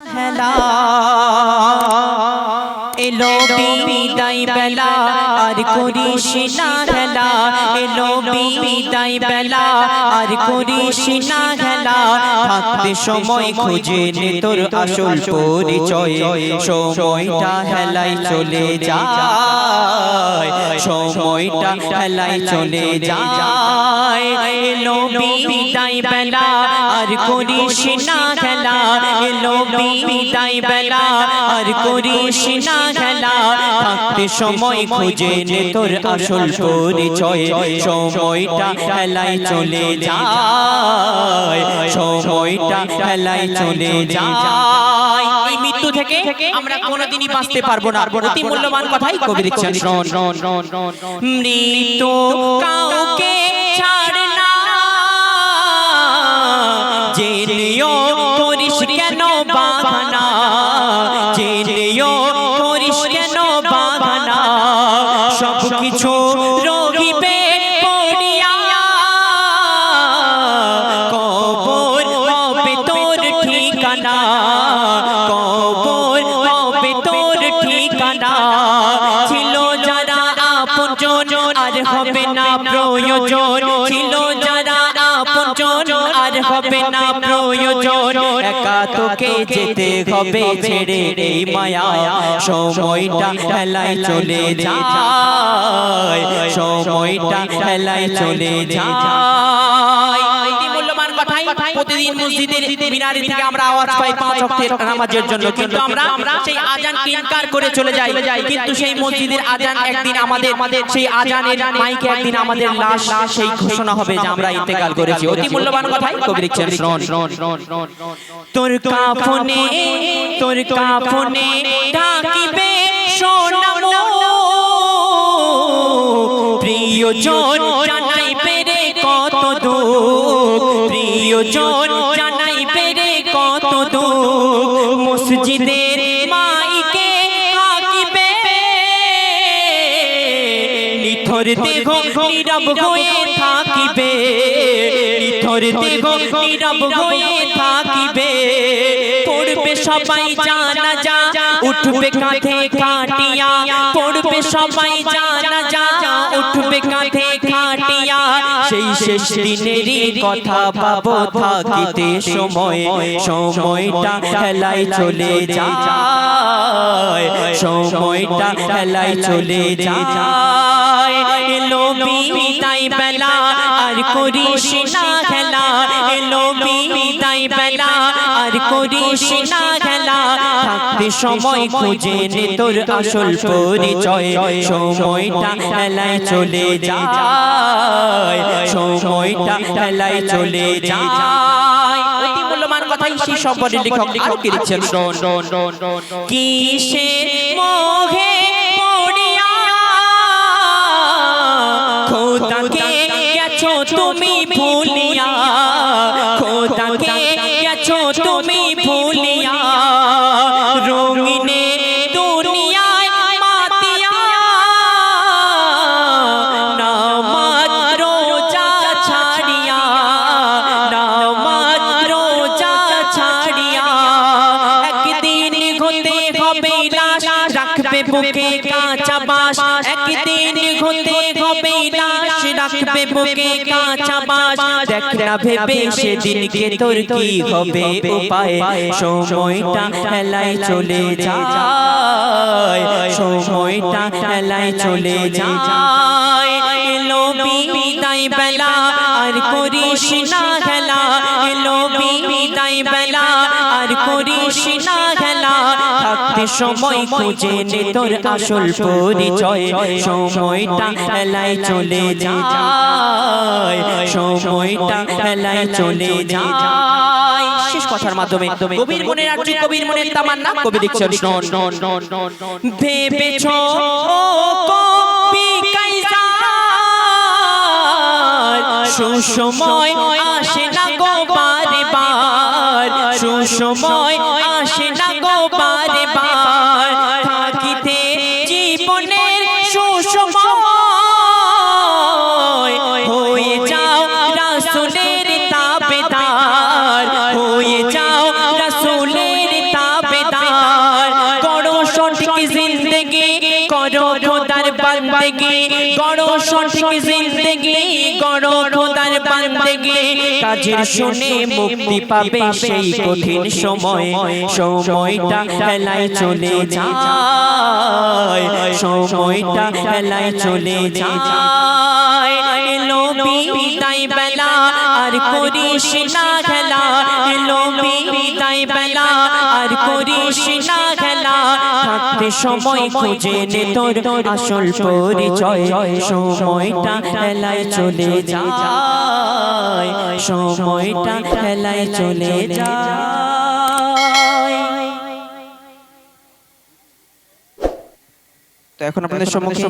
হেলা এলো বিদায় বেলা, আর করিস না হেলা এলো বিদায় বেলা, আর করিস না হেলা থাকতে সময় খুঁজে নে তোর আসল পরিচয়। সময়টা হেলাই চলে যায়। সময়টা হেলাই চলে যায়। এলো বিদায় বেলা, আর করিস না খেলা। এলো বিদায় বেলা, আর করিস না খেলা। থাকতে সময় খুঁজে নে তোর আসল পরিচয়। সময়টা চলে যায়। সময়টা খেলাই চলে যায়। মৃত্যু থেকে আমরা কোনোদিনই বাঁচতে পারব না। অতি মূল্যবান কথাই কবি দিচ্ছেন মৃত্যু কাউকে ছাড় কিছু রহিবে পড়িয়া। কবর হবে তোর ঠিকানা। কবর হবে তোর ঠিকানা। ছিল যারা আপনজন, আর হবে না প্রয়োজন। ছিল যারা আপনজন, আর হবে না প্রয়োজন একা তোকে যেতে হবে ছেড়ে এই মায়া। সময়টা হেলাই চলে যায়। সময়টা হেলাই চলে যায়। প্রতিদিন মসজিদের মিনারে থেকে আমরা আওয়াজ পাই পাঁচ ওয়াক্তের নামাজের জন্য। কিন্তু আমরা সেই আজান ইনকার করে চলে যাই। কিন্তু সেই মসজিদের আজান একদিন আমাদের সেই আজানের মাইকে একদিন আমাদের লাশ সেই ঘোষণা হবে যে আমরা ইন্তেকাল করেছি। অতি মূল্যবান কথাই কবি লিখছেন শুনুন তোর কাফনে তোর কাফনে ঢাকিবে সোনামো। প্রিয়জন প্রিয়জন জানাই পেরে কত দুঃখ। মসজিদের মাইকে হাকিবে নিথর দেহ নীরব হয়ে থাকিবে নিথর দেহ নীরব হয়ে থাকিবে পড়বে সবাই জানা যা। উঠবে কাঁধে কাটিয়া। পড়বে সবাই জানা যা। উঠবে কাঁধে কাটিয়া সেই শেষ দিনেরই কথা ভাবো থাকিতে সময়, সময়টা হেলাই চলে যায়, সময়টা হেলাই চলে যায়। এলো তাই বেলা, আর করিস না খেলা। এলো তাই বেলা আর করিস না খেলা। থাকতে সময় খুঁজে নে তোর আসল পরিচয়। সময়টা খেলায় চলে যায়। সময়টা খেলায় চলে যায়। অতি মূল্যবান কথাই সেই সম্পর্কে লেখক লিখক কিসের গেছো তুমি ভুলিয়া, রঙিনে দুনিয়ায় মাতিয়া। নামাজ রোজা ছাড়িয়া নামাজ রোজা ছাড়িয়া। একদিন হতে হবে লাশ, রাখবে বুকে কাঁচা বাস একদিন হতে হবে লাশ রাখবে বুকে কাঁচা বাস দেখ না ভেবে সেদিনকে তোর কি হবে? উপায় সময়টা হেলাই চলে যায়। সময়টা হেলাই চলে যায়। এলো বিদায় বেলা আর করিস না খেলা। সময় খুঁজে নে তোর আসল পরিচয় সময়টা হেলাই চলে যায় সময়টা হেলাই চলে যায়। শেষ কথার মাধ্যমে কবির মনের আর কবির মনের তামান্না কবি লিখছেন ভেবেছ সুসময় আসে না সময় আসে না গো বারে বার। থাকিতে জীবনের সুসময়। হয়ে যাও রাসুলের তাবেদার। হয়ে যাও রাসুলের তাবেদার। করো সঠিক জিন্দগি, করো খোদার বান্দগি। করো সঠিক জিন্দগি, করো খোদার কাজের শুনে মুক্তি পাবে সেই কঠিন সময়। সময়টা হেলায় চলে যায়। সময়টা হেলায় চলে যায়। বেলা, আর করিস না খেলা। এলো বেলা, আর করিস না খেলা। সময় খুঁজে নে তোর আসল পরিচয়। সময়টা হেলায় চলে যায়। সময়টা খেলায় চলে যায়। তো এখন আপনাদের সম্মুখে